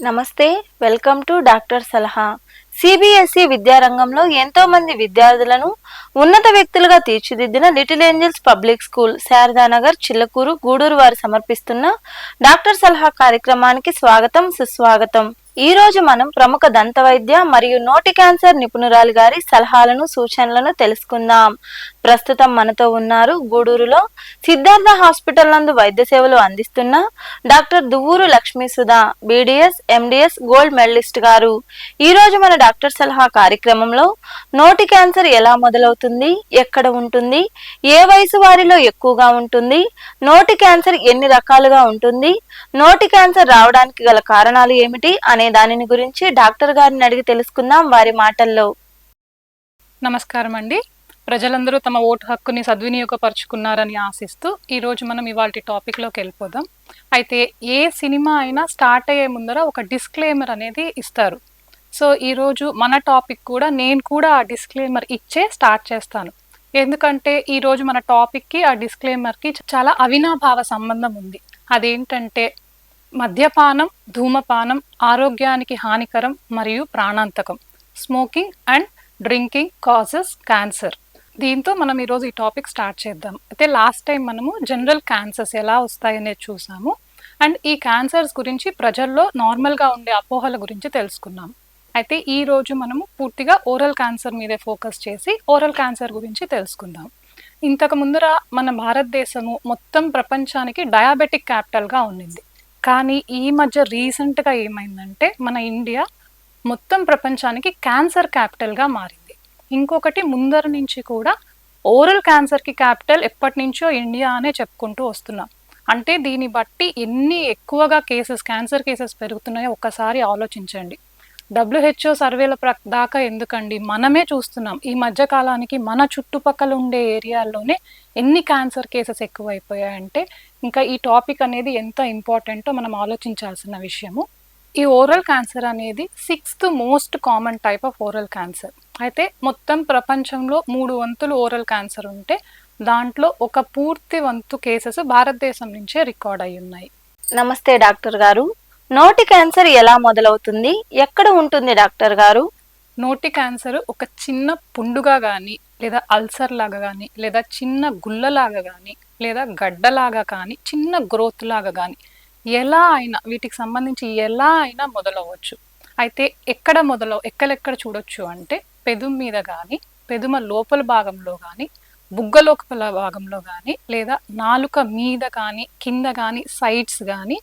నమస్తే welcome to doctor సలహా. CBSE విద్యారంగంలో ఎంతో మంది విద్యార్థులను ఉన్నత వ్యక్తులుగా తీర్చిదిద్దిన Little Angels Public School Sharadanagar Chillakuru Gudur వారు సమర్పిస్తున్న డాక్టర్ సలహా కార్యక్రమానికి స్వాగతం సుస్వాగతం. ఈ రోజు మనం ప్రముఖ దంత వైద్య మరియు నోటి క్యాన్సర్ నిపుణురాలి గారి సలహాలను సూచనలను తెలుసుకుందాం. ప్రస్తుతం మనతో ఉన్నారు గూడూరులో సిద్ధార్థ హాస్పిటల్ నందు వైద్య సేవలు అందిస్తున్న doctor Duvvuru Lakshmi Sudha BDS MDS gold medalist గారు. ఈ రోజు మన డాక్టర్ సలహా కార్యక్రమంలో నోటి క్యాన్సర్ ఎలా మొదలవుతుంది ఎక్కడ ఉంటుంది ఏ వయసు వారిలో ఎక్కువగా ఉంటుంది నోటి క్యాన్సర్ ఎన్ని రకాలుగా ఉంటుంది నోటి క్యాన్సర్ రావడానికి గల కారణాలు ఏమిటి అనే దానిని గురించి డాక్టర్ గారిని అడిగి తెలుసుకుందాం వారి మాటల్లో. నమస్కారం అండి ప్రజలందరూ తమ ఓటు హక్కుని సద్వినియోగపరుచుకున్నారని ఆశిస్తూ ఈరోజు మనం ఇవాళ టాపిక్లోకి వెళ్ళిపోదాం. అయితే ఏ సినిమా అయినా స్టార్ట్ అయ్యే ముందర ఒక డిస్క్లైమర్ అనేది ఇస్తారు. సో ఈరోజు మన టాపిక్ కూడా నేను కూడా ఆ డిస్క్లైమర్ ఇచ్చే స్టార్ట్ చేస్తాను. ఎందుకంటే ఈరోజు మన టాపిక్కి ఆ డిస్క్లైమర్కి చాలా అవినాభావ సంబంధం ఉంది. అదేంటంటే మద్యపానం ధూమపానం ఆరోగ్యానికి హానికరం మరియు ప్రాణాంతకం smoking and drinking causes cancer. దీంతో మనం ఈరోజు ఈ టాపిక్ స్టార్ట్ చేద్దాం. అయితే లాస్ట్ టైం మనము జనరల్ క్యాన్సర్స్ ఎలా వస్తాయనేది చూసాము. అండ్ ఈ క్యాన్సర్స్ గురించి ప్రజల్లో నార్మల్గా ఉండే అపోహల గురించి తెలుసుకున్నాం. అయితే ఈ రోజు మనము పూర్తిగా ఓరల్ క్యాన్సర్ మీదే ఫోకస్ చేసి ఓరల్ క్యాన్సర్ గురించి తెలుసుకుందాం. ఇంతకు ముందర మన భారతదేశము మొత్తం ప్రపంచానికి డయాబెటిక్ క్యాపిటల్గా ఉండింది కానీ ఈ మధ్య రీసెంట్గా ఏమైందంటే మన ఇండియా మొత్తం ప్రపంచానికి క్యాన్సర్ క్యాపిటల్గా మారింది. ఇంకొకటి ముందర నుంచి కూడా ఓరల్ క్యాన్సర్కి క్యాపిటల్ ఎప్పటి నుంచో ఇండియా అనే చెప్పుకుంటూ వస్తున్నాం. అంటే దీన్ని బట్టి ఎన్ని ఎక్కువగా కేసెస్ క్యాన్సర్ కేసెస్ పెరుగుతున్నాయో ఒక్కసారి ఆలోచించండి. డబ్ల్యూహెచ్ఓ సర్వేల ప్ర దాకా ఎందుకండి? మనమే చూస్తున్నాం. ఈ మధ్య కాలానికి మన చుట్టుపక్కల ఉండే ఏరియాల్లోనే ఎన్ని క్యాన్సర్ కేసెస్ ఎక్కువైపోయాయంటే ఇంకా ఈ టాపిక్ అనేది ఎంత ఇంపార్టెంటో మనం ఆలోచించాల్సిన విషయము ఈ ఓరల్ క్యాన్సర్ అనేది sixth most common type of oral cancer. అయితే మొత్తం ప్రపంచంలో మూడు వంతులు ఓరల్ క్యాన్సర్ ఉంటే దాంట్లో ఒక పూర్తి వంతు కేసెస్ భారతదేశం నుంచే రికార్డ్ అయి ఉన్నాయి నమస్తే డాక్టర్ గారు. నోటి క్యాన్సర్ ఎలా మొదలవుతుంది? ఎక్కడ ఉంటుంది డాక్టర్ గారు? నోటి క్యాన్సర్ ఒక చిన్న పుండుగా కానీ లేదా అల్సర్ లాగా కానీ లేదా చిన్న గుల్లలాగా కానీ లేదా గడ్డలాగా కానీ చిన్న గ్రోత్ లాగా కానీ ఎలా అయినా వీటికి సంబంధించి ఎలా అయినా మొదలవచ్చు అయితే ఎక్కడ మొదలవు ఎక్కడెక్కడ చూడొచ్చు అంటే పెదుమ్ మీద కానీ పెదుమ లోపల భాగంలో కానీ బుగ్గ లోపల భాగంలో కానీ లేదా నాలుక మీద కానీ కింద కానీ సైడ్స్ కానీ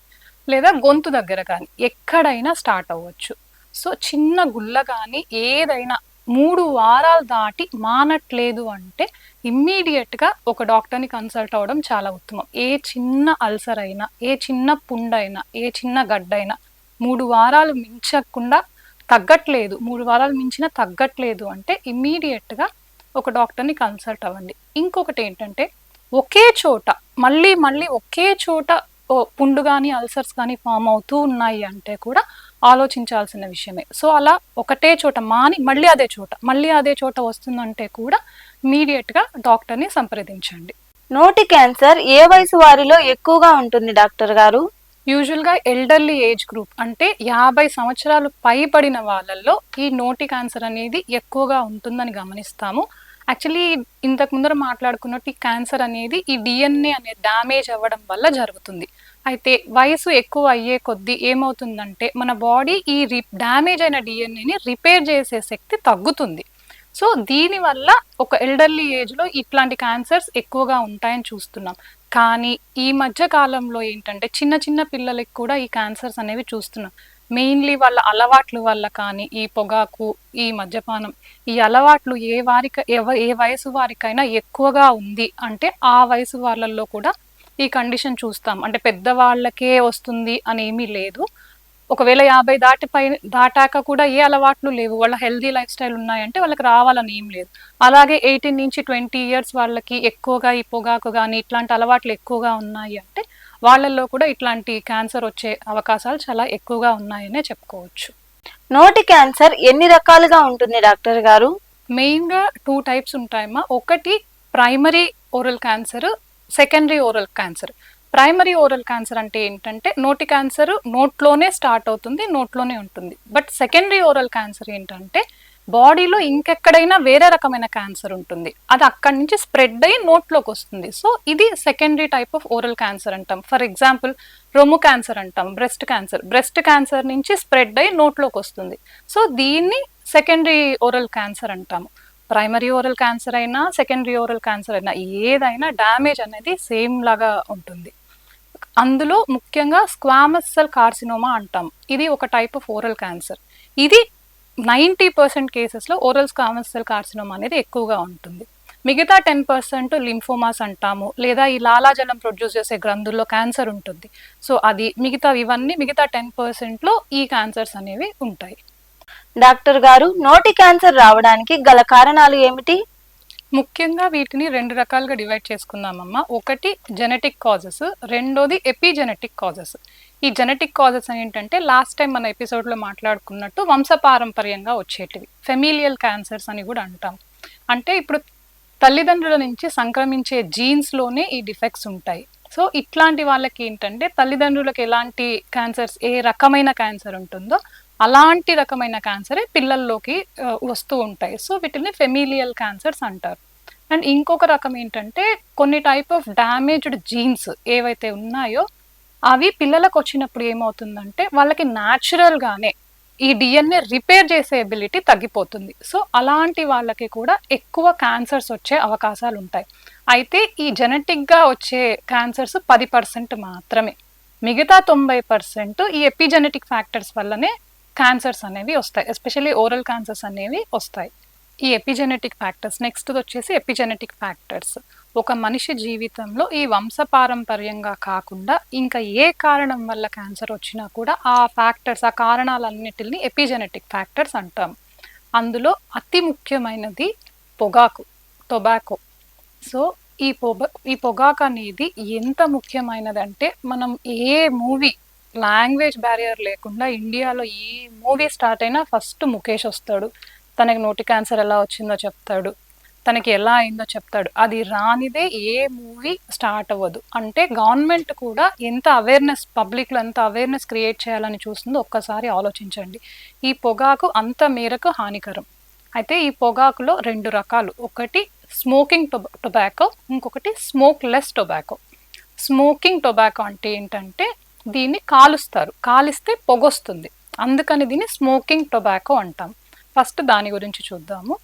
లేదా గొంతు దగ్గర కానీ ఎక్కడైనా స్టార్ట్ అవ్వచ్చు. సో చిన్న గుల్ల కానీ ఏదైనా మూడు వారాలు దాటి మానట్లేదు అంటే ఇమ్మీడియట్గా ఒక డాక్టర్ని కన్సల్ట్ అవ్వడం చాలా ఉత్తమం. ఏ చిన్న అల్సర్ అయినా ఏ చిన్న పుండైనా ఏ చిన్న గడ్డైనా మూడు వారాలు మించకుండా తగ్గట్లేదు మూడు వారాలు మించిన తగ్గట్లేదు అంటే ఇమ్మీడియట్గా ఒక డాక్టర్ని కన్సల్ట్ అవ్వండి. ఇంకొకటి ఏంటంటే ఒకే చోట మళ్ళీ మళ్ళీ ఒకే చోట పుండు కానీ అల్సర్స్ కానీ ఫామ్ అవుతూ ఉన్నాయి అంటే కూడా ఆలోచించాల్సిన విషయమే. సో అలా ఒకటే చోట మాని మళ్ళీ అదే చోట మళ్ళీ అదే చోట వస్తుందంటే కూడా ఇమీడియట్గా డాక్టర్ని సంప్రదించండి. నోటి క్యాన్సర్ ఏ వయసు వారిలో ఎక్కువగా ఉంటుంది డాక్టర్ గారు? యూజువల్గా ఎల్డర్లీ ఏజ్ గ్రూప్ అంటే యాభై సంవత్సరాలు పైబడిన వాళ్ళల్లో ఈ నోటి క్యాన్సర్ అనేది ఎక్కువగా ఉంటుందని గమనిస్తాము. యాక్చువల్లీ ఇంతకు ముందర మాట్లాడుకున్నట్టు ఈ క్యాన్సర్ అనేది ఈ డిఎన్ఏ అనే డ్యామేజ్ అవ్వడం వల్ల జరుగుతుంది. అయితే వయసు ఎక్కువ అయ్యే కొద్దీ ఏమవుతుందంటే మన బాడీ ఈ రి డ్యామేజ్ అయిన డిఎన్ఏని రిపేర్ చేసే శక్తి తగ్గుతుంది. సో దీనివల్ల ఒక ఎల్డర్లీ ఏజ్లో ఇట్లాంటి క్యాన్సర్స్ ఎక్కువగా ఉంటాయని చూస్తున్నాం. కానీ ఈ మధ్య కాలంలో ఏంటంటే చిన్న చిన్న పిల్లలకి కూడా ఈ క్యాన్సర్స్ అనేవి చూస్తున్నాం. మెయిన్లీ వాళ్ళ అలవాట్ల వల్ల కానీ ఈ పొగాకు ఈ మద్యపానం ఈ అలవాట్లు ఏ వారికి ఎవ ఏ వయసు వారికైనా ఎక్కువగా ఉంది అంటే ఆ వయసు వాళ్ళల్లో కూడా ఈ కండిషన్ చూస్తాం. అంటే పెద్దవాళ్ళకే వస్తుంది అని ఏమీ లేదు. ఒకవేళ యాభై దాటిపై దాటాక కూడా ఏ అలవాట్లు లేవు. వాళ్ళ హెల్దీ లైఫ్ స్టైల్ ఉన్నాయంటే వాళ్ళకి రావాలని ఏం లేదు. అలాగే ఎయిటీన్ నుంచి ట్వంటీ ఇయర్స్ వాళ్ళకి ఎక్కువగా ఈ పొగాకు కానీ ఇట్లాంటి అలవాట్లు ఎక్కువగా ఉన్నాయి అంటే వాళ్ళల్లో కూడా ఇట్లాంటి క్యాన్సర్ వచ్చే అవకాశాలు చాలా ఎక్కువగా ఉన్నాయనే చెప్పుకోవచ్చు. నోటి క్యాన్సర్ ఎన్ని రకాలుగా ఉంటుంది డాక్టర్ గారు? మెయిన్గా టూ టైప్స్ ఉంటాయమ్మా. ఒకటి primary oral cancer secondary oral cancer. Primary oral cancer అంటే ఏంటంటే నోటి క్యాన్సర్ నోట్లోనే స్టార్ట్ అవుతుంది నోట్లోనే ఉంటుంది. బట్ సెకండరీ ఓరల్ క్యాన్సర్ ఏంటంటే బాడీలో ఇంకెక్కడైనా వేరే రకమైన క్యాన్సర్ ఉంటుంది. అది అక్కడి నుంచి స్ప్రెడ్ అయ్యి నోట్లోకి వస్తుంది. సో ఇది secondary type of oral cancer అంటాం. ఫర్ ఎగ్జాంపుల్ రొమ్ము క్యాన్సర్ అంటాం బ్రెస్ట్ క్యాన్సర్. బ్రెస్ట్ క్యాన్సర్ నుంచి స్ప్రెడ్ అయ్యి నోట్లోకి వస్తుంది. సో దీన్ని సెకండరీ ఓరల్ క్యాన్సర్ అంటాము ప్రైమరీ ఓరల్ క్యాన్సర్ అయినా సెకండరీ ఓరల్ క్యాన్సర్ అయినా ఏదైనా డ్యామేజ్ అనేది సేమ్ లాగా ఉంటుంది. అందులో ముఖ్యంగా స్క్వామస్ సెల్ కార్సినోమా అంటాం. ఇది ఒక టైప్ ఆఫ్ ఓరల్ క్యాన్సర్. ఇది నైంటీ పర్సెంట్ కేసెస్లో ఓరల్ స్క్వామస్ సెల్ కార్సినోమా అనేది ఎక్కువగా ఉంటుంది. మిగతా టెన్ పర్సెంట్ లింఫోమాస్ అంటాము లేదా ఈ లాలాజలం ప్రొడ్యూస్ చేసే గ్రంథుల్లో క్యాన్సర్ ఉంటుంది. సో అది మిగతా ఇవన్నీ మిగతా టెన్ పర్సెంట్లో ఈ క్యాన్సర్స్ అనేవి ఉంటాయి. డాక్టర్ గారు నోటి క్యాన్సర్ రావడానికి గల కారణాలు ఏమిటి? ముఖ్యంగా వీటిని రెండు రకాలుగా డివైడ్ చేసుకుందామమ్మా. ఒకటి జెనెటిక్ కాజెస్. రెండోది ఎపిజెనెటిక్ కాజెస్. ఈ జెనెటిక్ కాజెస్ ఏంటంటే లాస్ట్ టైం మన ఎపిసోడ్లో మాట్లాడుకున్నట్టు వంశపారంపర్యంగా వచ్చేటివి. ఫెమిలియల్ క్యాన్సర్స్ అని కూడా అంటాం. అంటే ఇప్పుడు తల్లిదండ్రుల నుంచి సంక్రమించే జీన్స్లోనే ఈ డిఫెక్ట్స్ ఉంటాయి. సో ఇట్లాంటి వాళ్ళకి ఏంటంటే తల్లిదండ్రులకు ఎలాంటి క్యాన్సర్స్ ఏ రకమైన క్యాన్సర్ ఉంటుందో అలాంటి రకమైన క్యాన్సరే పిల్లల్లోకి వస్తూ ఉంటాయి. సో వీటిని ఫెమిలియల్ క్యాన్సర్స్ అంటారు. అండ్ ఇంకొక రకం ఏంటంటే కొన్ని టైప్ ఆఫ్ డ్యామేజ్డ్ జీన్స్ ఏవైతే ఉన్నాయో అవి పిల్లలకు వచ్చినప్పుడు ఏమవుతుందంటే వాళ్ళకి న్యాచురల్గానే ఈ డిఎన్ఏ రిపేర్ చేసే ఎబిలిటీ తగ్గిపోతుంది. సో అలాంటి వాళ్ళకి కూడా ఎక్కువ క్యాన్సర్స్ వచ్చే అవకాశాలు ఉంటాయి. అయితే ఈ జెనెటిక్గా వచ్చే క్యాన్సర్స్ పది పర్సెంట్ మాత్రమే. మిగతా తొంభై పర్సెంట్ ఈ ఎపిజెనెటిక్ ఫ్యాక్టర్స్ వల్లనే క్యాన్సర్స్ అనేవి వస్తాయి. ఎస్పెషల్లీ ఓరల్ క్యాన్సర్స్ అనేవి వస్తాయి. ఈ ఎపిజెనెటిక్ ఫ్యాక్టర్స్ నెక్స్ట్ వచ్చేసి ఎపిజెనెటిక్ ఫ్యాక్టర్స్ ఒక మనిషి జీవితంలో ఈ వంశపారంపర్యంగా కాకుండా ఇంకా ఏ కారణం వల్ల క్యాన్సర్ వచ్చినా కూడా ఆ ఫ్యాక్టర్స్ ఆ కారణాలన్నిటిని ఎపిజెనెటిక్ ఫ్యాక్టర్స్ అంటాం. అందులో అతి ముఖ్యమైనది పొగాకు టొబాకో సో ఈ పొగ ఈ పొగాకు అనేది ఎంత ముఖ్యమైనదంటే మనం ఏ మూవీ లాంగ్వేజ్ బ్యారియర్ లేకుండా ఇండియాలో ఏ మూవీ స్టార్ట్ అయినా ఫస్ట్ ముఖేష్ వస్తాడు. తనకి నోటి క్యాన్సర్ ఎలా వచ్చిందో చెప్తాడు. తనకి ఎలా అయిందో చెప్తాడు. అది రానిదే ఏ మూవీ స్టార్ట్ అవ్వదు. అంటే గవర్నమెంట్ కూడా ఎంత అవేర్నెస్ పబ్లిక్లో ఎంత అవేర్నెస్ క్రియేట్ చేయాలని చూస్తుందో ఒక్కసారి ఆలోచించండి. ఈ పొగాకు అంత మేరకు హానికరం. అయితే ఈ పొగాకులో రెండు రకాలు. ఒకటి స్మోకింగ్ టొబాకో ఇంకొకటి స్మోక్లెస్ టొబాకో. స్మోకింగ్ టొబాకో అంటే ఏంటంటే దీన్ని కాలుస్తారు. కాలిస్తే పొగొస్తుంది. అందుకని దీన్ని స్మోకింగ్ టొబాకో అంటాం. ఫస్ట్ దాని గురించి చూద్దాము.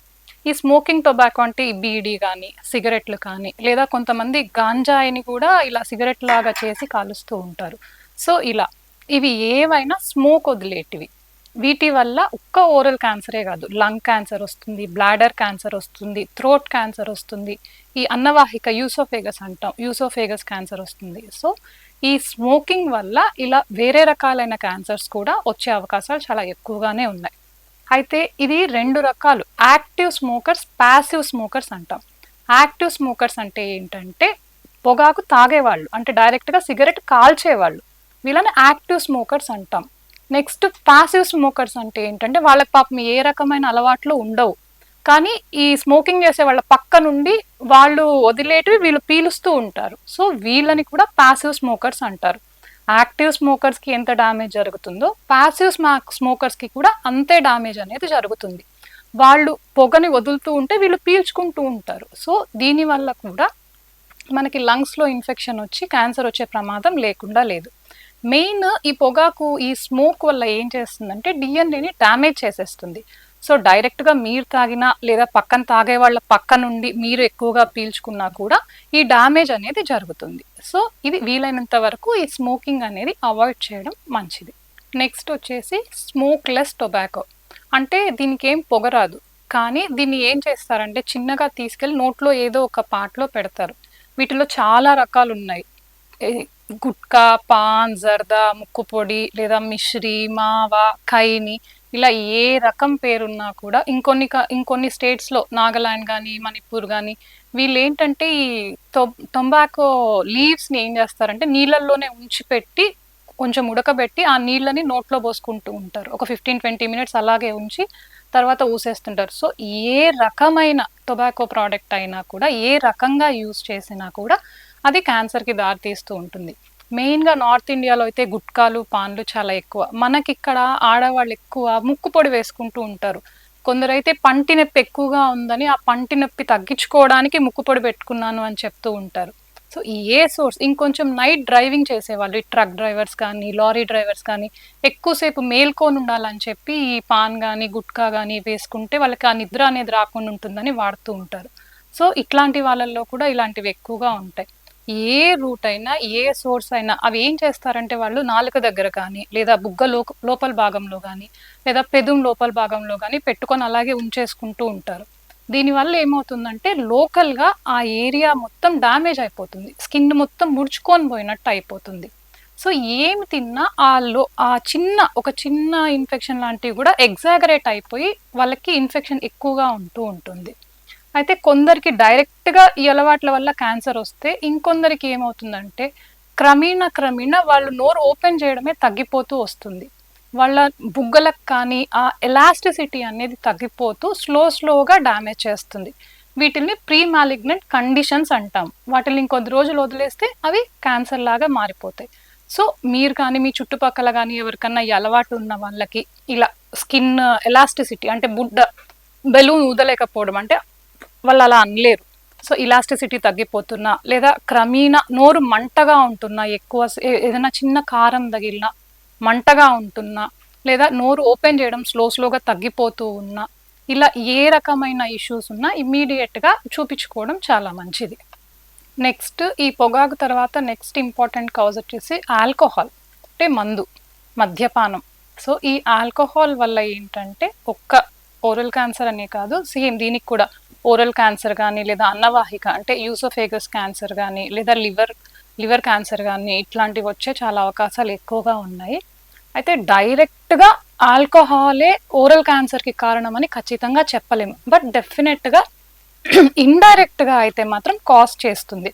ఈ స్మోకింగ్ టొబాకో అంటే ఈ బీడీ కానీ సిగరెట్లు కానీ లేదా కొంతమంది గాంజాయిని కూడా ఇలా సిగరెట్ లాగా చేసి కాలుస్తూ ఉంటారు. సో ఇలా. ఇవి ఏవైనా స్మోక్ వదిలేటివి. వీటి వల్ల ఒక్క ఓరల్ క్యాన్సరే కాదు. లంగ్ క్యాన్సర్ వస్తుంది బ్లాడర్ క్యాన్సర్ వస్తుంది థ్రోట్ క్యాన్సర్ వస్తుంది ఈ అన్నవాహిక యూసోఫేగస్ అంటాం. యూసోఫేగస్ క్యాన్సర్ వస్తుంది. సో ఈ స్మోకింగ్ వల్ల ఇలా వేరే రకాలైన క్యాన్సర్స్ కూడా వచ్చే అవకాశాలు చాలా ఎక్కువగానే ఉన్నాయి. అయితే ఇది రెండు రకాలు. యాక్టివ్ స్మోకర్స్ ప్యాసివ్ స్మోకర్స్ అంటాం. యాక్టివ్ స్మోకర్స్ అంటే ఏంటంటే పొగాకు తాగేవాళ్ళు అంటే డైరెక్ట్గా సిగరెట్ కాల్చేవాళ్ళు. వీళ్ళని యాక్టివ్ స్మోకర్స్ అంటాం. నెక్స్ట్ పాసివ్ స్మోకర్స్ అంటే ఏంటంటే వాళ్ళకి పాపం ఏ రకమైన అలవాట్లు ఉండవు. కానీ ఈ స్మోకింగ్ చేసే వాళ్ళ పక్క నుండి వాళ్ళు వదిలేటివి వీళ్ళు పీలుస్తూ ఉంటారు. సో వీళ్ళని కూడా పాసివ్ స్మోకర్స్ అంటారు. యాక్టివ్ స్మోకర్స్కి ఎంత డ్యామేజ్ జరుగుతుందో పాసివ్ స్మోకర్స్కి కూడా అంతే డ్యామేజ్ అనేది జరుగుతుంది. వాళ్ళు పొగని వదులుతూ ఉంటే వీళ్ళు పీల్చుకుంటూ ఉంటారు. సో దీనివల్ల కూడా మనకి లంగ్స్లో ఇన్ఫెక్షన్ వచ్చి క్యాన్సర్ వచ్చే ప్రమాదం లేకుండా లేదు. మెయిన్ ఈ పొగాకు ఈ స్మోక్ వల్ల ఏం చేస్తుందంటే డిఎన్ఏని డ్యామేజ్ చేసేస్తుంది. సో డైరెక్ట్గా మీరు తాగినా లేదా పక్కన తాగే వాళ్ళ పక్క నుండి మీరు ఎక్కువగా పీల్చుకున్నా కూడా ఈ డ్యామేజ్ అనేది జరుగుతుంది. సో ఇది వీలైనంత వరకు ఈ స్మోకింగ్ అనేది అవాయిడ్ చేయడం మంచిది. నెక్స్ట్ వచ్చేసి స్మోక్లెస్ టొబాకో. అంటే దీనికి ఏం పొగరాదు. కానీ దీన్ని ఏం చేస్తారంటే చిన్నగా తీసుకెళ్ళి నోట్లో ఏదో ఒక పాటలో పెడతారు. వీటిలో చాలా రకాలు ఉన్నాయి గుట్కా పాన్ జర్దా ముక్కుపొడి లేదా మిశ్రీ మావా ఖైని ఇలా ఏ రకం పేరున్నా కూడా ఇంకొన్ని క- ఇంకొన్ని స్టేట్స్లో నాగాలాండ్ కానీ మణిపూర్ కానీ వీళ్ళు ఏంటంటే ఈ టొంబాకో లీవ్స్ని ఏం చేస్తారంటే నీళ్ళల్లోనే ఉంచి పెట్టి కొంచెం ఉడకబెట్టి ఆ నీళ్ళని నోట్లో పోసుకుంటూ ఉంటారు. ఒక ఫిఫ్టీన్ ట్వంటీ మినిట్స్ అలాగే ఉంచి తర్వాత ఊసేస్తుంటారు. సో ఏ రకమైన టొబాకో ప్రోడక్ట్ అయినా కూడా ఏ రకంగా యూస్ చేసినా కూడా అది క్యాన్సర్కి దారితీస్తూ ఉంటుంది. మెయిన్గా నార్త్ ఇండియాలో అయితే గుట్కాలు పాన్లు చాలా ఎక్కువ. మనకి ఇక్కడ ఆడవాళ్ళు ఎక్కువ ముక్కు పొడి వేసుకుంటూ ఉంటారు. కొందరైతే పంటి నొప్పి ఎక్కువగా ఉందని ఆ పంటి నొప్పి తగ్గించుకోవడానికి ముక్కు పొడి పెట్టుకున్నాను అని చెప్తూ ఉంటారు. సో ఈ ఏ సోర్స్ ఇంకొంచెం నైట్ డ్రైవింగ్ చేసేవాళ్ళు ఈ ట్రక్ డ్రైవర్స్ కానీ లారీ డ్రైవర్స్ కానీ ఎక్కువసేపు మేల్కొని ఉండాలని చెప్పి ఈ పాన్ కానీ గుట్కా కానీ వేసుకుంటే వాళ్ళకి ఆ నిద్ర అనేది రాకుండా ఉంటుందని వాడుతూ ఉంటారు. సో ఇట్లాంటి వాళ్ళల్లో కూడా ఇలాంటివి ఎక్కువగా ఉంటాయి. ఏ రూట్ అయినా ఏ సోర్స్ అయినా అవి ఏం చేస్తారంటే వాళ్ళు నాలుక దగ్గర కానీ లేదా బుగ్గ లో లోపల భాగంలో కానీ లేదా పెదుం లోపల భాగంలో కానీ పెట్టుకొని అలాగే ఉంచేసుకుంటూ ఉంటారు. దీనివల్ల ఏమవుతుందంటే లోకల్గా ఆ ఏరియా మొత్తం డ్యామేజ్ అయిపోతుంది. స్కిన్ మొత్తం ముడుచుకొని పోయినట్టు అయిపోతుంది. సో ఏమి తిన్నా ఆ లో ఆ చిన్న ఒక చిన్న ఇన్ఫెక్షన్ లాంటివి కూడా ఎగ్జాగరేట్ అయిపోయి వాళ్ళకి ఇన్ఫెక్షన్ ఎక్కువగా ఉంటూ ఉంటుంది. అయితే కొందరికి డైరెక్ట్గా ఈ అలవాట్ల వల్ల క్యాన్సర్ వస్తే ఇంకొందరికి ఏమవుతుందంటే క్రమేణా క్రమేణా వాళ్ళు నోరు ఓపెన్ చేయడమే తగ్గిపోతూ వస్తుంది. వాళ్ళ బుగ్గలకు కానీ ఆ ఎలాస్టిసిటీ అనేది తగ్గిపోతూ స్లో స్లోగా డ్యామేజ్ చేస్తుంది. వీటిని ప్రీ మాలిగ్నెంట్ కండిషన్స్ అంటాం. వాటిని ఇంకొద్ది రోజులు వదిలేస్తే అవి క్యాన్సర్ లాగా మారిపోతాయి. సో మీరు కానీ మీ చుట్టుపక్కల కానీ ఎవరికన్నా ఈ అలవాటు ఉన్న వాళ్ళకి ఇలా స్కిన్ ఎలాస్టిసిటీ అంటే బుడ్డ బెలూన్ ఊదలేకపోవడం అంటే వాళ్ళు అలా అనలేరు. సో ఇలాస్టిసిటీ తగ్గిపోతున్నా లేదా క్రమేణా నోరు మంటగా ఉంటున్నా ఎక్కువ ఏ- ఏదైనా చిన్న కారం తగిలినా మంటగా ఉంటున్నా లేదా నోరు ఓపెన్ చేయడం స్లో స్లోగా తగ్గిపోతూ ఉన్నా ఇలా ఏ రకమైన ఇష్యూస్ ఉన్నా ఇమ్మీడియట్గా చూపించుకోవడం చాలా మంచిది. నెక్స్ట్ ఈ పొగాకు తర్వాత నెక్స్ట్ ఇంపార్టెంట్ కాజ్ వచ్చేసి ఆల్కహాల్ అంటే మందు మద్యపానం. సో ఈ ఆల్కహాల్ వల్ల ఏంటంటే ఒక్క ఓరల్ క్యాన్సర్ అనే కాదు సేమ్ దీనికి కూడా ఓరల్ క్యాన్సర్ కానీ లేదా అన్నవాహిక అంటే యూసోఫేగస్ క్యాన్సర్ కానీ లేదా లివర్ లివర్ క్యాన్సర్ కానీ ఇట్లాంటివి వచ్చే చాలా అవకాశాలు ఎక్కువగా ఉన్నాయి. అయితే డైరెక్ట్గా ఆల్కహాలే ఓరల్ క్యాన్సర్కి కారణమని ఖచ్చితంగా చెప్పలేము. బట్ డెఫినెట్గా ఇండైరెక్ట్గా అయితే మాత్రం కాస్ట్ చేస్తుంది.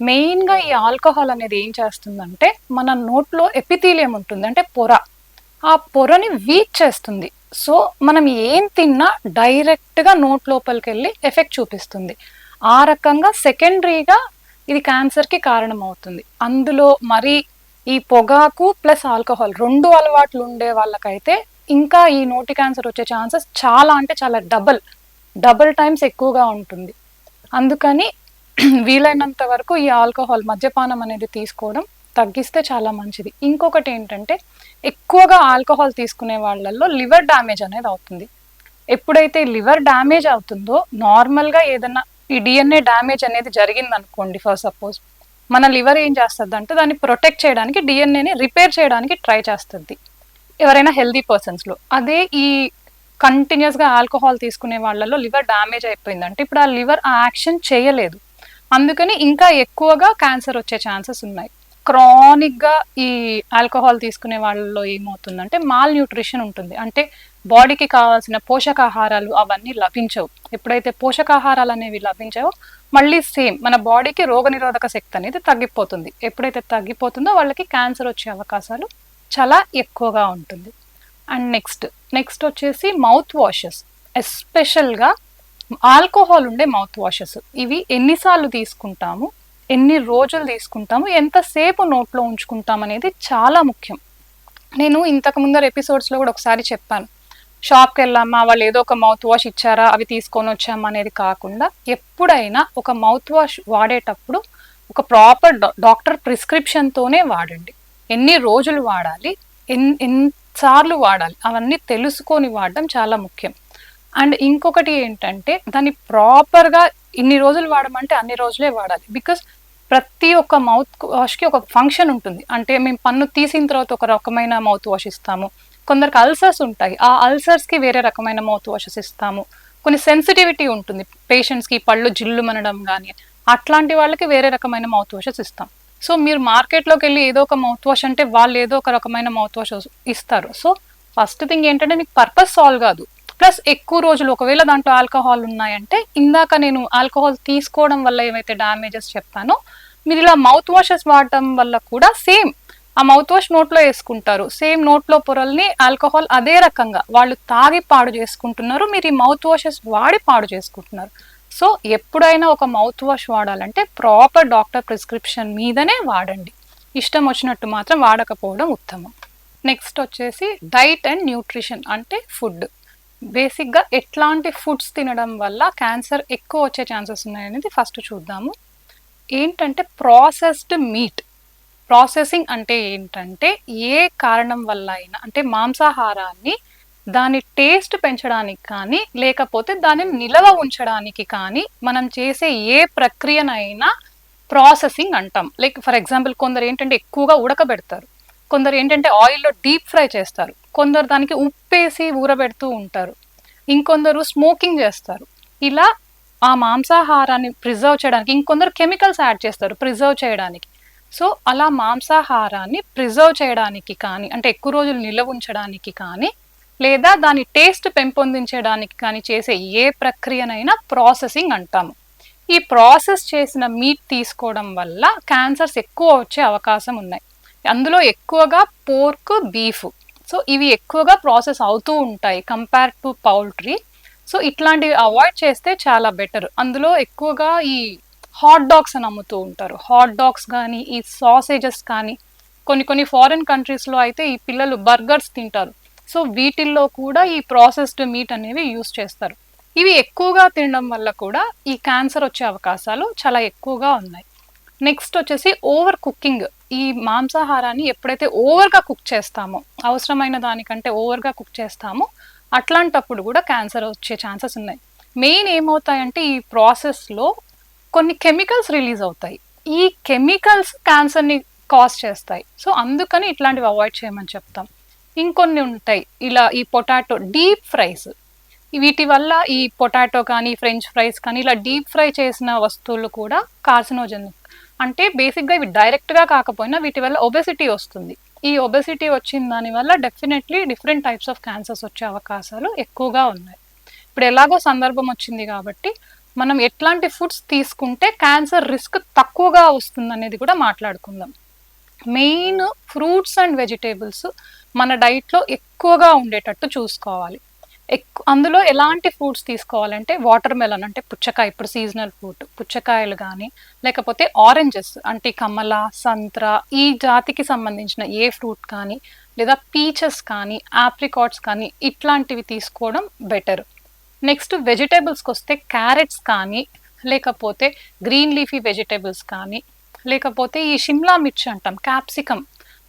మెయిన్గా ఈ ఆల్కహాల్ అనేది ఏం చేస్తుందంటే మన నోట్లో ఎపిథీలియం ఉంటుంది అంటే పొర. ఆ పొరని వీక్ చేస్తుంది. సో మనం ఏం తిన్నా డైరెక్ట్గా నోట్ లోపలికి వెళ్ళి ఎఫెక్ట్ చూపిస్తుంది. ఆ రకంగా సెకండరీగా ఇది క్యాన్సర్కి కారణం అవుతుంది అందులో మరి ఈ పొగాకు ప్లస్ ఆల్కహాల్ రెండు అలవాట్లు ఉండే వాళ్ళకైతే ఇంకా ఈ నోటి క్యాన్సర్ వచ్చే ఛాన్సెస్ చాలా అంటే చాలా డబల్ డబల్ టైమ్స్ ఎక్కువగా ఉంటుంది. అందుకని వీలైనంత వరకు ఈ ఆల్కహాల్ మద్యపానం అనేది తీసుకోవడం తగ్గిస్తే చాలా మంచిది. ఇంకొకటి ఏంటంటే ఎక్కువగా ఆల్కహాల్ తీసుకునే వాళ్ళల్లో లివర్ డ్యామేజ్ అనేది అవుతుంది. ఎప్పుడైతే లివర్ డ్యామేజ్ అవుతుందో నార్మల్గా ఏదైనా ఈ డిఎన్ఏ డ్యామేజ్ అనేది జరిగింది అనుకోండి ఫర్ సపోజ్ మన లివర్ ఏం చేస్తుంది అంటే దాన్ని ప్రొటెక్ట్ చేయడానికి డిఎన్ఏని రిపేర్ చేయడానికి ట్రై చేస్తుంది. ఎవరైనా హెల్దీ పర్సన్స్లో. అదే ఈ కంటిన్యూస్గా ఆల్కహాల్ తీసుకునే వాళ్ళలో లివర్ డ్యామేజ్ అయిపోయిందంటే ఇప్పుడు ఆ లివర్ ఆ యాక్షన్ చేయలేదు. అందుకని ఇంకా ఎక్కువగా క్యాన్సర్ వచ్చే ఛాన్సెస్ ఉన్నాయి. క్రానిక్గా ఈ ఆల్కహాల్ తీసుకునే వాళ్ళలో ఏమవుతుందంటే మాల్ న్యూట్రిషన్ ఉంటుంది. అంటే బాడీకి కావాల్సిన పోషకాహారాలు అవన్నీ లభించవు. ఎప్పుడైతే పోషకాహారాలు అనేవి లభించావో మళ్ళీ సేమ్ మన బాడీకి రోగనిరోధక శక్తి అనేది తగ్గిపోతుంది. ఎప్పుడైతే తగ్గిపోతుందో వాళ్ళకి క్యాన్సర్ వచ్చే అవకాశాలు చాలా ఎక్కువగా ఉంటుంది. అండ్ నెక్స్ట్ నెక్స్ట్ వచ్చేసి మౌత్ వాషెస్. ఎస్పెషల్గా ఆల్కహాల్ ఉండే మౌత్ వాషెస్. ఇవి ఎన్నిసార్లు తీసుకుంటాము? ఎన్ని రోజులు తీసుకుంటాము ఎంతసేపు నోట్లో ఉంచుకుంటాం అనేది చాలా ముఖ్యం. నేను ఇంతకు ముందర ఎపిసోడ్స్లో కూడా ఒకసారి చెప్పాను. షాప్కి వెళ్ళామా వాళ్ళు ఏదో ఒక మౌత్ వాష్ ఇచ్చారా అవి తీసుకొని వచ్చామా అనేది కాకుండా ఎప్పుడైనా ఒక మౌత్ వాష్ వాడేటప్పుడు ఒక ప్రాపర్ డాక్టర్ ప్రిస్క్రిప్షన్తోనే వాడండి. ఎన్ని రోజులు వాడాలి ఎన్ ఎన్నిసార్లు వాడాలి అవన్నీ తెలుసుకొని వాడడం చాలా ముఖ్యం. అండ్ ఇంకొకటి ఏంటంటే దాన్ని ప్రాపర్గా ఇన్ని రోజులు వాడమంటే అన్ని రోజులే వాడాలి. బికాస్ ప్రతి ఒక్క మౌత్ వాష్కి ఒక ఫంక్షన్ ఉంటుంది. అంటే మేము పన్ను తీసిన తర్వాత ఒక రకమైన మౌత్ వాష్ ఇస్తాము. కొందరికి అల్సర్స్ ఉంటాయి. ఆ అల్సర్స్కి వేరే రకమైన మౌత్ వాషెస్ ఇస్తాము. కొన్ని సెన్సిటివిటీ ఉంటుంది. పేషెంట్స్కి పళ్ళు జిల్లు మనడం కానీ అట్లాంటి వాళ్ళకి వేరే రకమైన మౌత్ వాషెస్ ఇస్తాం. సో మీరు మార్కెట్లోకి వెళ్ళి ఏదో ఒక మౌత్ వాష్ అంటే వాళ్ళు ఏదో ఒక రకమైన మౌత్ వాష్ ఇస్తారు. సో ఫస్ట్ థింగ్ ఏంటంటే మీకు పర్పస్ సాల్వ్ కాదు. ప్లస్ ఎక్కువ రోజులు ఒకవేళ దాంట్లో ఆల్కహాల్ ఉన్నాయంటే ఇందాక నేను ఆల్కహాల్ తీసుకోవడం వల్ల ఏమైతే డ్యామేజెస్ చెప్పానో మీరు ఇలా మౌత్ వాషెస్ వాడటం వల్ల కూడా సేమ్. ఆ మౌత్ వాష్ నోట్లో వేసుకుంటారు. సేమ్ నోట్లో పొరల్ని ఆల్కహాల్ అదే రకంగా వాళ్ళు తాగి పాడు చేసుకుంటున్నారు మీరు ఈ మౌత్ వాషెస్ వాడి పాడు చేసుకుంటున్నారు. సో ఎప్పుడైనా ఒక మౌత్ వాష్ వాడాలంటే ప్రాపర్ డాక్టర్ ప్రిస్క్రిప్షన్ మీదనే వాడండి. ఇష్టం వచ్చినట్టు మాత్రం వాడకపోవడం ఉత్తమం. నెక్స్ట్ వచ్చేసి డైట్ అండ్ న్యూట్రిషన్ అంటే ఫుడ్ బేసిక్గా ఎట్లాంటి ఫుడ్స్ తినడం వల్ల క్యాన్సర్ ఎక్కువ వచ్చే ఛాన్సెస్ ఉన్నాయనేది ఫస్ట్ చూద్దాము. ఏంటంటే ప్రాసెస్డ్ మీట్ ప్రాసెసింగ్ అంటే ఏంటంటే ఏ కారణం వల్ల అయినా అంటే మాంసాహారాన్ని దాని టేస్ట్ పెంచడానికి కానీ లేకపోతే దానిని నిలవ ఉంచడానికి కానీ మనం చేసే ఏ ప్రక్రియనైనా ప్రాసెసింగ్ అంటాం. లైక్ ఫర్ ఎగ్జాంపుల్ కొందరు ఏంటంటే ఎక్కువగా ఉడకబెడతారు. కొందరు ఏంటంటే ఆయిల్లో డీప్ ఫ్రై చేస్తారు. కొందరు దానికి ఉప్పేసి ఊరబెడుతూ ఉంటారు. ఇంకొందరు స్మోకింగ్ చేస్తారు. ఇలా ఆ మాంసాహారాన్ని ప్రిజర్వ్ చేయడానికి ఇంకొందరు కెమికల్స్ యాడ్ చేస్తారు ప్రిజర్వ్ చేయడానికి. సో అలా మాంసాహారాన్ని ప్రిజర్వ్ చేయడానికి కానీ అంటే ఎక్కువ రోజులు నిల్వ ఉంచడానికి కానీ లేదా దాని టేస్ట్ పెంపొందించడానికి కానీ చేసే ఏ ప్రక్రియనైనా ప్రాసెసింగ్ అంటాము. ఈ ప్రాసెస్ చేసిన మీట్ తీసుకోవడం వల్ల క్యాన్సర్స్ ఎక్కువ వచ్చే అవకాశం ఉన్నాయి. అందులో ఎక్కువగా పోర్క్ బీఫ్. సో ఇవి ఎక్కువగా ప్రాసెస్ అవుతూ ఉంటాయి కంపేర్ టు పౌల్ట్రీ సో ఇట్లాంటివి అవాయిడ్ చేస్తే చాలా బెటర్ అందులో ఎక్కువగా ఈ హాట్ డాగ్స్ అని అమ్ముతూ ఉంటారు. హాట్ డాగ్స్ కానీ ఈ సాసేజెస్ కానీ కొన్ని కొన్ని ఫారిన్ కంట్రీస్లో అయితే ఈ పిల్లలు బర్గర్స్ తింటారు. సో వీటిల్లో కూడా ఈ ప్రాసెస్డ్ మీట్ అనేవి యూస్ చేస్తారు. ఇవి ఎక్కువగా తినడం వల్ల కూడా ఈ క్యాన్సర్ వచ్చే అవకాశాలు చాలా ఎక్కువగా ఉన్నాయి. నెక్స్ట్ వచ్చేసి ఓవర్ కుకింగ్ ఈ మాంసాహారాన్ని ఎప్పుడైతే ఓవర్గా కుక్ చేస్తామో అవసరమైన దానికంటే ఓవర్గా కుక్ చేస్తామో అట్లాంటప్పుడు కూడా క్యాన్సర్ వచ్చే ఛాన్సెస్ ఉన్నాయి. మెయిన్ ఏమవుతాయంటే ఈ ప్రాసెస్లో కొన్ని కెమికల్స్ రిలీజ్ అవుతాయి. ఈ కెమికల్స్ క్యాన్సర్ని కాజ్ చేస్తాయి. సో అందుకని ఇట్లాంటివి అవాయిడ్ చేయమని చెప్తాం. ఇంకొన్ని ఉంటాయి. ఇలా ఈ పొటాటో డీప్ ఫ్రైస్ వీటి వల్ల ఈ పొటాటో కానీ ఫ్రెంచ్ ఫ్రైస్ కానీ ఇలా డీప్ ఫ్రై చేసిన వస్తువులు కూడా కార్సినోజెనిక్ అంటే బేసిక్గా ఇవి డైరెక్ట్గా కాకపోయినా వీటి వల్ల ఒబెసిటీ వస్తుంది. ఈ ఒబెసిటీ వచ్చిన దాని వల్ల definitely different types of cancers వచ్చే అవకాశాలు ఎక్కువగా ఉన్నాయి. ఇప్పుడు ఎలాగో సందర్భం వచ్చింది కాబట్టి మనం ఎట్లాంటి ఫుడ్స్ తీసుకుంటే క్యాన్సర్ రిస్క్ తక్కువగా వస్తుంది అనేది కూడా మాట్లాడుకుందాం. మెయిన్ ఫ్రూట్స్ అండ్ వెజిటేబుల్స్ మన డైట్లో ఎక్కువగా ఉండేటట్టు చూసుకోవాలి. అందులో ఎలాంటి ఫ్రూట్స్ తీసుకోవాలంటే వాటర్ మెలన్ అంటే పుచ్చకాయ ఇప్పుడు సీజనల్ ఫ్రూట్ పుచ్చకాయలు కానీ లేకపోతే ఆరెంజెస్ అంటే కమల సంత్ర ఈ జాతికి సంబంధించిన ఏ ఫ్రూట్ కానీ లేదా పీచెస్ కానీ ఆప్రికాట్స్ కానీ ఇట్లాంటివి తీసుకోవడం బెటర్. నెక్స్ట్ వెజిటేబుల్స్కి వస్తే క్యారెట్స్ కానీ లేకపోతే గ్రీన్ లీఫీ వెజిటేబుల్స్ కానీ లేకపోతే ఈ షిమ్లా మిర్చి అంటాం క్యాప్సికమ్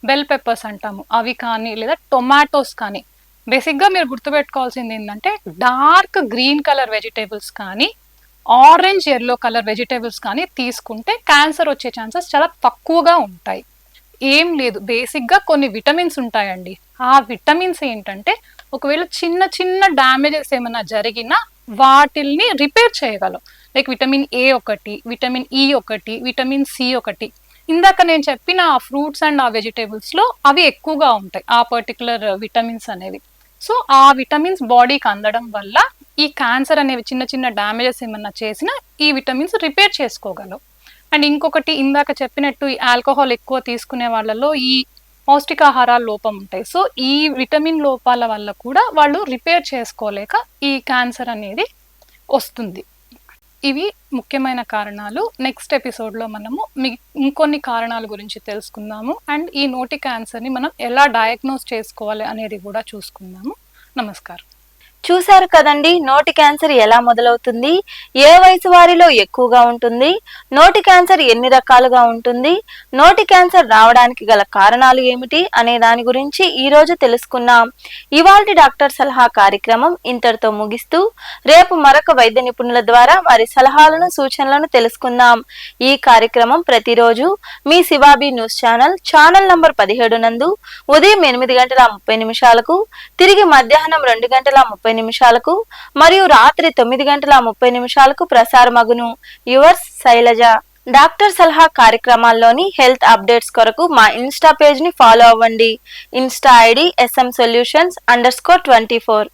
బెల్ పెప్పర్స్ అంటాము అవి కానీ లేదా టొమాటోస్ కానీ బేసిక్గా మీరు గుర్తుపెట్టుకోవాల్సింది ఏంటంటే డార్క్ గ్రీన్ కలర్ వెజిటేబుల్స్ కానీ ఆరెంజ్ ఎల్లో కలర్ వెజిటేబుల్స్ కానీ తీసుకుంటే క్యాన్సర్ వచ్చే ఛాన్సెస్ చాలా తక్కువగా ఉంటాయి. ఏం లేదు. బేసిక్గా కొన్ని విటమిన్స్ ఉంటాయండి. ఆ విటమిన్స్ ఏంటంటే ఒకవేళ చిన్న చిన్న డ్యామేజెస్ ఏమైనా జరిగినా వాటిల్ని రిపేర్ చేయగలం. లైక్ విటమిన్ ఏ ఒకటి విటమిన్ ఈ e ఒకటి విటమిన్ సి ఒకటి. ఇందాక నేను చెప్పిన ఆ ఫ్రూట్స్ అండ్ ఆ వెజిటేబుల్స్లో అవి ఎక్కువగా ఉంటాయి. ఆ పర్టికులర్ విటమిన్స్ అనేవి. సో ఆ విటమిన్స్ బాడీకి అందడం వల్ల ఈ క్యాన్సర్ అనేవి చిన్న చిన్న డ్యామేజెస్ ఏమన్నా చేసినా ఈ విటమిన్స్ రిపేర్ చేసుకోగలవు. అండ్ ఇంకొకటి ఇందాక చెప్పినట్టు ఈ ఆల్కహాల్ ఎక్కువ తీసుకునే వాళ్ళలో ఈ పౌష్టికాహారాల లోపం ఉంటాయి. సో ఈ విటమిన్ లోపాల వల్ల కూడా వాళ్ళు రిపేర్ చేసుకోలేక ఈ క్యాన్సర్ అనేది వస్తుంది. ఇవి ముఖ్యమైన కారణాలు. నెక్స్ట్ ఎపిసోడ్లో మనము మీ ఇంకొన్ని కారణాల గురించి తెలుసుకుందాము. అండ్ ఈ నోటి క్యాన్సర్ని మనం ఎలా డయాగ్నోస్ చేసుకోవాలి అనేది కూడా చూసుకుందాము. నమస్కారం. చూశారు కదండి నోటి క్యాన్సర్ ఎలా మొదలవుతుంది ఏ వయసు వారిలో ఎక్కువగా ఉంటుంది నోటి క్యాన్సర్ ఎన్ని రకాలుగా ఉంటుంది నోటి క్యాన్సర్ రావడానికి గల కారణాలు ఏమిటి అనే దాని గురించి ఈరోజు తెలుసుకున్నాం ఇవాల్టి డాక్టర్ సలహా కార్యక్రమం ఇంతటితో ముగిస్తూ రేపు మరొక వైద్య నిపుణుల ద్వారా వారి సలహాలను సూచనలను తెలుసుకుందాం. ఈ కార్యక్రమం ప్రతిరోజు మీ Shivabi news channel channel number పదిహేడు నందు ఉదయం ఎనిమిది గంటల ముప్పై నిమిషాలకు తిరిగి మధ్యాహ్నం రెండు గంటల ముప్పై నిమిషాలకు మరియు రాత్రి తొమ్మిది గంటల ముప్పై నిమిషాలకు ప్రసారమగును. యువర్స్ శైలజ. డాక్టర్ సలహా కార్యక్రమాల్లోని హెల్త్ అప్డేట్స్ కొరకు మా ఇన్స్టా పేజ్ని ఫాలో అవ్వండి. Insta ID SM solutions underscore twenty four.